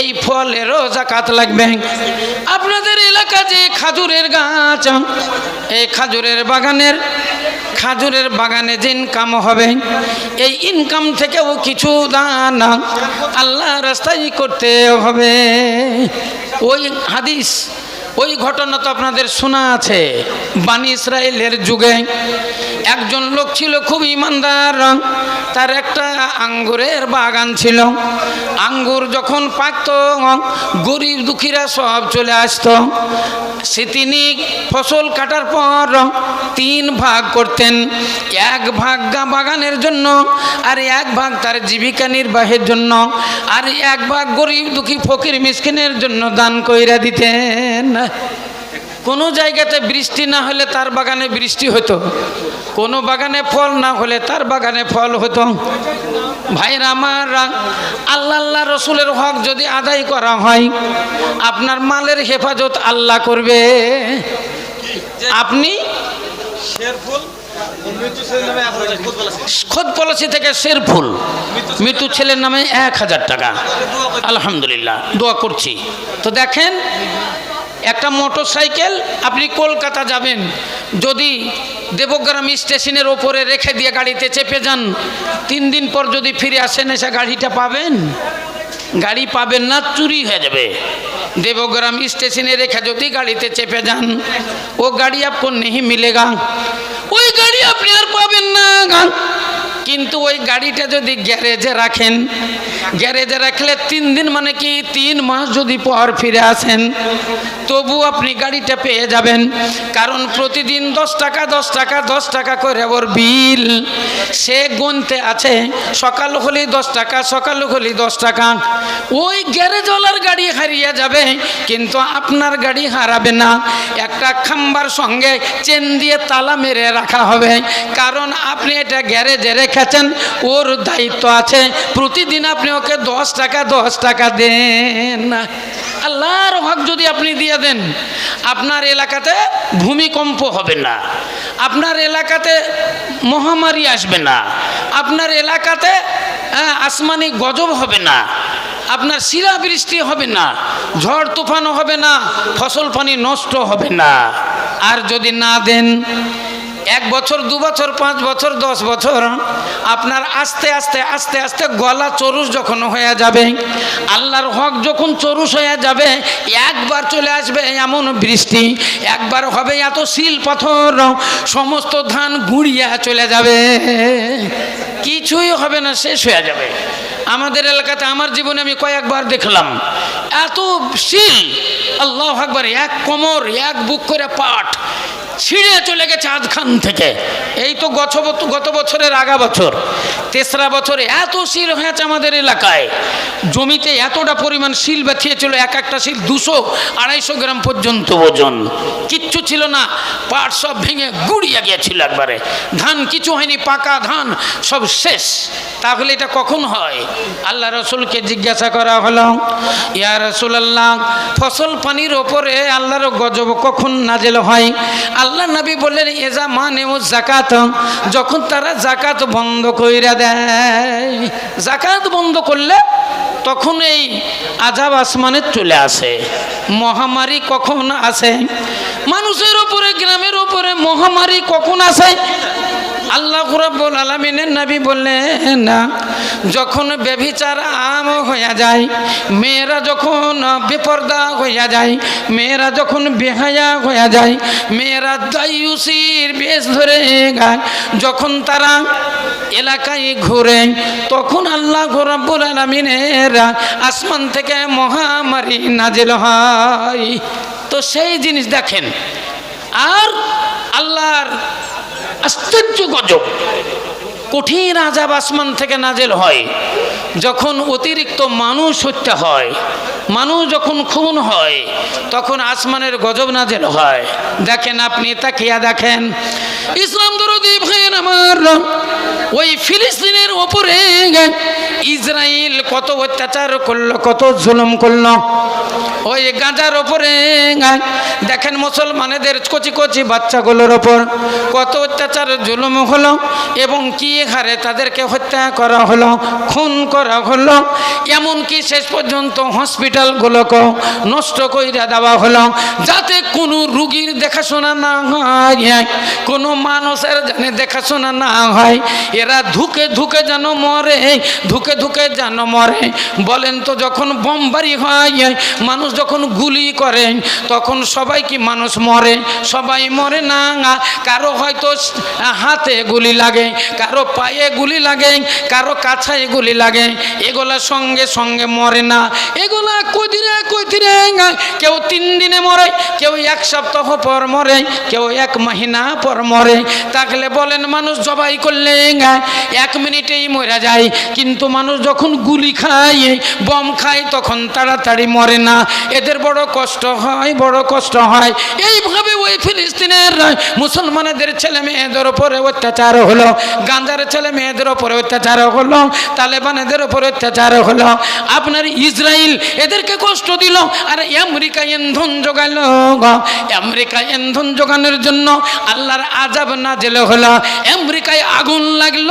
এই ফলেরও জাকাত লাগবে। আপনাদের এলাকা যে খাজুরের গাছ, এই খাজুরের বাগানের, খাজুরের বাগানে যে ইনকাম হবে, এই ইনকাম থেকেও কিছু দান আল্লাহ রাস্তায় করতে হবে। ওই হাদিস ওই ঘটনা তো আপনাদের শোনা আছে। বানি ইসরায়েলের যুগে একজন লোক ছিল খুব ইমানদার, তার একটা আঙ্গুরের বাগান ছিল। আঙ্গুর যখন পাকত, গরিব দুঃখীরা সব চলে আসতো। সে তিনি ফসল কাটার পর তিন ভাগ করতেন, এক ভাগ বাগানের জন্য আর এক ভাগ তার জীবিকা নির্বাহের জন্য আর এক ভাগ গরিব দুঃখী ফকির মিসকিনের জন্য দান কইরা দিতেন। কোনো জায়গাতে বৃষ্টি না হলে তার বাগানে বৃষ্টি হতো কোনো বাগানে ফল না হলে তার বাগানে ফল হতো ভাইরা আমার, আল্লাহ আল্লাহ রসুলের হক যদি আদায় করা হয়, আপনার মালের হেফাজত আল্লাহ করবে। আপনি? শেরফুল খুদ পলিসি থেকে শেরফুল মৃত্যু ছেলের নামে এক হাজার টাকা। আলহামদুলিল্লাহ, দোয়া করছি। তো দেখেন একটা মোটর সাইকেল আপনি কলকাতা যাবেন। যদি দেবগ্রাম স্টেশনের ওপরে রেখে দিয়ে গাড়িতে চেপে যান, তিন দিন পর যদি ফিরে আসেন, এসে গাড়িটা পাবেন? গাড়ি পাবেন না, চুরি হয়ে যাবে। দেবগ্রাম স্টেশনে রেখে যদি গাড়িতে চেপে যান, ও গাড়ি আপন নেই মিলেগা। ওই গাড়ি আপনি আর পাবেন না গা কিন্তু ওই গাড়িটা যদি গ্যারেজে রাখেন, গ্যারেজে রাখলে তিন দিন মানে কি, তিন মাস যদি পর ফিরে আসেন তবু আপনি গাড়িটা পেয়ে যাবেন। কারণ প্রতিদিন দশ টাকা দশ টাকা দশ টাকা করে ওর বিল। সে গুনতে আছে, সকাল হলেই দশ টাকা, সকাল হলেই দশ টাকা। ওই গ্যারেজওয়ালার গাড়ি হারিয়ে যাবে, কিন্তু আপনার গাড়ি হারাবে না। একটা খাম্বার সঙ্গে চেন দিয়ে তালা মেরে রাখা হবে। কারণ আপনি এটা গ্যারেজে রেখেছেন, ওর দায়িত্ব আছে। প্রতিদিন আপনি ওকে দশ টাকা দশ টাকা দেন। আল্লাহর হক যদি আপনি দিয়ে দেন, আপনার এলাকাতে ভূমিকম্প হবে না। আপনার এলাকাতে মহামারী আসবে না। আপনার এলাকাতে আসমানি গজব হবে না। আপনার শিলা বৃষ্টি হবে না। ঝড় তুফানও হবে না। ফসল পানি নষ্ট হবে না। আর যদি না দেন এক বছর, দু বছর, পাঁচ বছর, দশ বছর, আপনার আস্তে আস্তে আস্তে আস্তে গলা চরুষ যখন হয়ে যাবে, আল্লাহর হক যখন চরুষ হয়ে যাবে, একবার চলে আসবে এমন বৃষ্টি, একবার হবে এত শিল পাথর, সমস্ত ধান গুঁড়িয়ে চলে যাবে। কিছুই হবে না, শেষ হয়ে যাবে। আমাদের এলাকাতে, আমার জীবনে আমি কয়েকবার দেখলাম, এত শিল, আল্লাহ আকবার, এক কোমর, এক বুক করে পাট ছিঁড়ে চলে গেছে আধখান থেকে। এই তো গত গত বছরের আগা বছর, তেসরা বছরে এত শিল হয়েছে আমাদের এলাকায়। জমিতে এতটা পরিমাণ শিল বেঁথিয়েছিল, এক একটা শিল দুশো আড়াইশো গ্রাম পর্যন্ত ওজন। কিচ্ছু ছিল না। পাট সব ভেঙে গুড়িয়ে গিয়েছিল একবারে। ধান কিছু হয়নি, পাকা ধান, সব শেষ। তাহলে এটা কখন হয়? আল্লাহ রসুলকে জিজ্ঞাসা করা হলো, ইয়া রসুল আল্লাহ ফসল পানির ওপরে আল্লাহর গজব কখন নাজেল হয়? আল্লাহ নবী বললেন এজা মানে ও জাকাত যখন তারা জাকাত বন্ধ কইরা দেয়। জাকাত বন্ধ করলে তখন এই আজাব আসমানে চলে আসে। মহামারী কখন আসে? মানুষের ওপরে, গ্রামের ওপরে মহামারী কখন আসে? আল্লাহ রাব্বুল আলামিনের নবী বললেন, না, যখন ব্যভিচার আম হইয়া যায়, মেয়েরা যখন বেপর্দা হইয়া যায়, মেয়েরা যখন বেহায়া হইয়া যায়, মেয়েরা দায়ুসির বেশ ধরে গায়। যখন তারা এলাকায় ঘুরে, তখন আল্লাহ রাব্বুল আলামিনের আসমান থেকে মহামারী নাজেল হয়। তো সেই জিনিস দেখেন, আর আশ্চর্য গজব কঠিন আজাব আসমান থেকে নাজেল হয়। যখন অতিরিক্ত মানুষ হত্যা হয়, মানুষ যখন খুন হয়, তখন আসমানের গজব নাজেল হয়। দেখেন আপনি তাকিয়া দেখেন। ইসলাম দরদি ওই ফিলিস্তিনের ওপরে ইসরায়েল কত অত্যাচার করল, কত জুলুম করল। ওই গাঁজার ওপরে দেখেন মুসলমানেদের কচি কচি বাচ্চাগুলোর ওপর কত অত্যাচার, জুলুম হলো এবং কি হারে তাদেরকে হত্যা করা হলো, খুন করা হলো। এমনকি শেষ পর্যন্ত হসপিটালগুলোকে নষ্ট কইরা দেওয়া হলো। যাতে কোনো রুগীর দেখাশোনা না হয়, কোনো মানুষের জানে দেখাশোনা না হয়, এরা ধুকে ধুকে যেন মরে, ধুকে ধুকে যেন মরে। বলেন তো যখন বোমবারি হয়, মানুষ যখন গুলি করে, তখন সবাই কি মানুষ মরে? সবাই মরে না, কারও হয়তো হাতে গুলি লাগে, কারও পায়ে গুলি লাগে, কারও কাছায় গুলি লাগে। এগুলা সঙ্গে সঙ্গে মরে না। এগুলা কদিনে কদিনে কেউ তিন দিনে মরে, কেউ এক সপ্তাহ পর মরে, কেউ এক মহিনা পর মরে। তাহলে বলেন, মানুষ জবাই করলে এক মিনিটেই মরা যায়। কিন্তু মানুষ যখন গুলি খায়, বম খায়, তখন তাড়াতাড়ি মরে না। এদের বড় কষ্ট হয়, বড় কষ্ট হয়। এইভাবে ওই ফিলিস্তিনের মুসলমানদের ছেলে মেয়েদের ওপরে অত্যাচার হলো, গাঁজার ছেলে মেয়েদের ওপরে অত্যাচার হলো, তালেবানেদের ওপরে অত্যাচার হলো। আপনার ইসরায়েল এদেরকে কষ্ট দিল, আর আমেরিকা ইন্ধন যোগাইল আমেরিকা ইন্ধন যোগানোর জন্য আল্লাহর আজাব না জেলে হলো। আমেরিকায় আগুন লাগল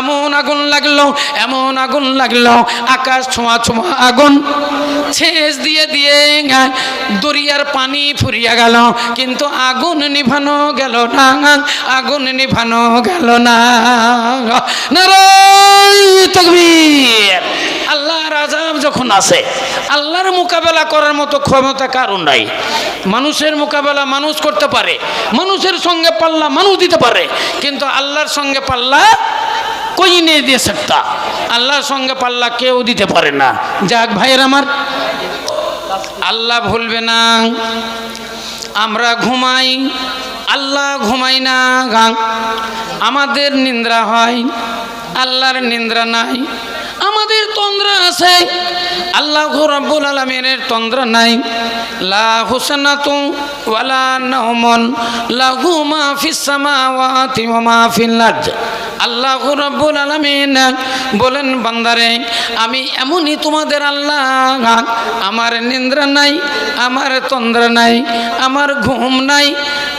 এমন আগুন লাগল, এমন আগুন লাগল, আকাশ ছোঁয়া ছোঁয়া আগুন। ছেঁচ দিয়ে দিয়ে দরিয়ার পানি ফুরিয়া গেল, কিন্তু আগুন নিভানো গেল না, আগুন নিভানো গেল না নারায় তাকবীর। আল্লাহর আজাব যখন আসে, আল্লাহর মোকাবেলা করার মতো ক্ষমতা কারণ নাই। মানুষের মোকাবেলা মানুষ করতে পারে, মানুষের সঙ্গে পাল্লা মানুষ দিতে পারে, কিন্তু আল্লাহর সঙ্গে পাল্লা কই নেই দিয়ে সেটা? আল্লাহর সঙ্গে পাল্লা কেউ দিতে পারে না। যাক ভাইয়ের আমার, আল্লাহ ভুলবে না। আমরা ঘুমাই, আল্লাহ ঘুমাই না, গাং। আমাদের নিন্দ্রা হয়, আল্লাহর নিন্দ্রা নাই। আমাদের তন্দ্রা আছে। আল্লাহ রব্বুল আলমিনের তন্দ্রা নাই। লা হুসনাতু ওয়ালা নাওমন, লাহু মা ফিস সামাওয়াতি ওয়া মা ফিল আল্লাহ রব্বুল আলমিন বলেন, বান্দারে, আমি এমনই তোমাদের আল্লাহ। আমার নিন্দ্রা নাই, আমার তন্দ্রা নাই, আমার ঘুম নাই,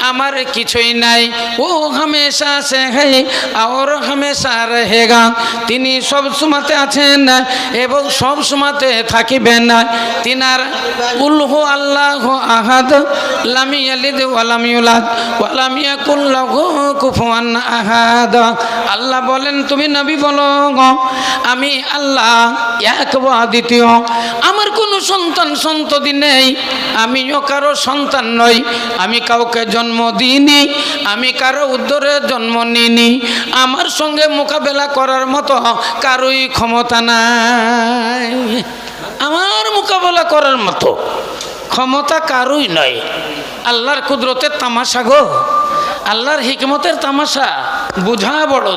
আমার কিছুই নাই। ও হামেশা সে হে, আর হামেশা রহেগা তিনি সব সময়তে আছেন এবং সব সময়তে থাকিবেন। তিনার উল্হু আল্লাহ আহাদ, লামি আলিদ ওয়ালাম ইউলাদ ওয়ালাম ইয়াকুল্লাহু কুফুয়ান আহাদ। আল্লাহ বলেন, তুমি নবী বলো আমি আল্লাহ, এক বা দ্বিতীয়। আমার কোনো সন্তান সন্ততি নেই, আমিও কারও সন্তান নই। আমি কাউকে জন্ম দিইনি, আমি কারও উদ্দরে জন্ম নিইনি। আমার সঙ্গে মোকাবেলা করার মতো কারোই ক্ষমতা নাই। আমার মোকাবেলা করার মতো ক্ষমতা কারোই নয় আল্লাহর কুদরতের তামাশা গো, আল্লাহর হিকমতের তামাশা, বুঝা বড়